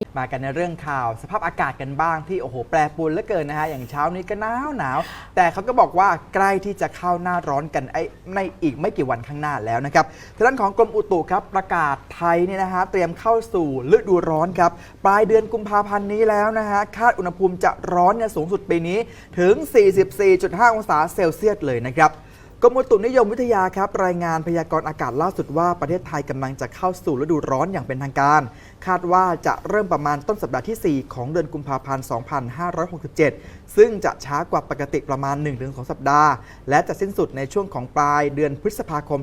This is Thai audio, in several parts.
มากันในเรื่องข่าวสภาพอากาศกันบ้างที่โอ้โหแปรปรวนเหลือเกินนะฮะ อย่างเช้านี้ก็หนาวหนาวแต่เขาก็บอกว่าใกล้ที่จะเข้าหน้าร้อนกันไอในอีกไม่กี่วันข้างหน้าแล้วนะครับทางด้านของกรมอุตุครับประกาศไทยเนี่ยนะฮะเตรียมเข้าสู่ฤดูร้อนครับปลายเดือนกุมภาพันธ์นี้แล้วนะฮะคาดอุณหภูมิจะร้อนเนี่ยสูงสุดปีนี้ถึง 44.5 องศาเซลเซียสเลยนะครับกรมอุตุนิยมวิทยาครับรายงานพยากรณ์อากาศล่าสุดว่าประเทศไทยกำลังจะเข้าสู่ฤดูร้อนอย่างเป็นทางการคาดว่าจะเริ่มประมาณต้นสัปดาห์ที่ 4 ของเดือนกุมภาพันธ์ 2567 ซึ่งจะช้ากว่าปกติประมาณ 1-2 สัปดาห์ และจะสิ้นสุดในช่วงของปลายเดือนพฤษภาคม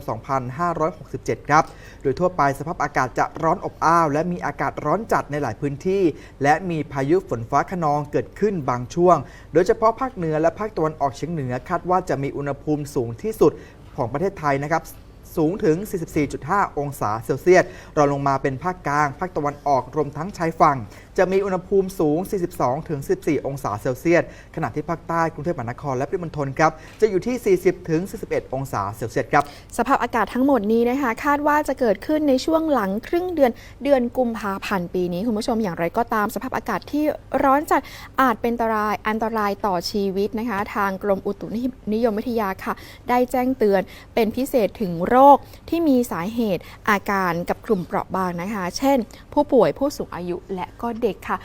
2567 ครับ โดยทั่วไปสภาพอากาศจะร้อนอบอ้าว และมีอากาศร้อนจัดในหลายพื้นที่ และมีพายุฝนฟ้าขนองเกิดขึ้นบางช่วง โดยเฉพาะภาคเหนือและภาคตะวันออกเฉียงเหนือคาดว่าจะมีอุณหภูมิสูงที่สุดของประเทศไทยนะครับ สูงถึง 44.5 องศาเซลเซียสรองลงมาเป็นภาคกลาง ภาคตะวันออกรวมทั้งชายฝั่ง จะมีอุณหภูมิสูง 42ถึง14 องศาเซลเซียส ขณะที่ภาคใต้กรุงเทพมหานครและปริมณฑลครับ จะอยู่ที่ 40ถึง41 องศาเซลเซียสครับ สภาพอากาศทั้งหมดนี้นะคะ คาดว่าจะเกิดขึ้นในช่วงหลังครึ่งเดือนเดือนกุมภาพันธ์ปีนี้คุณผู้ชมอย่างไรก็ตามสภาพอากาศที่ร้อนจัดอาจเป็นอันตรายอันตรายต่อชีวิตนะคะ ทางกรมอุตุนิยมวิทยาค่ะ ได้แจ้งเตือนเป็นพิเศษถึงโรคคที่มีสาเหตุอาการกับกลุ่มเปราะบางนะคะ เช่น ผู้ป่วยผู้สูงอายุและก็เด็กค่ะ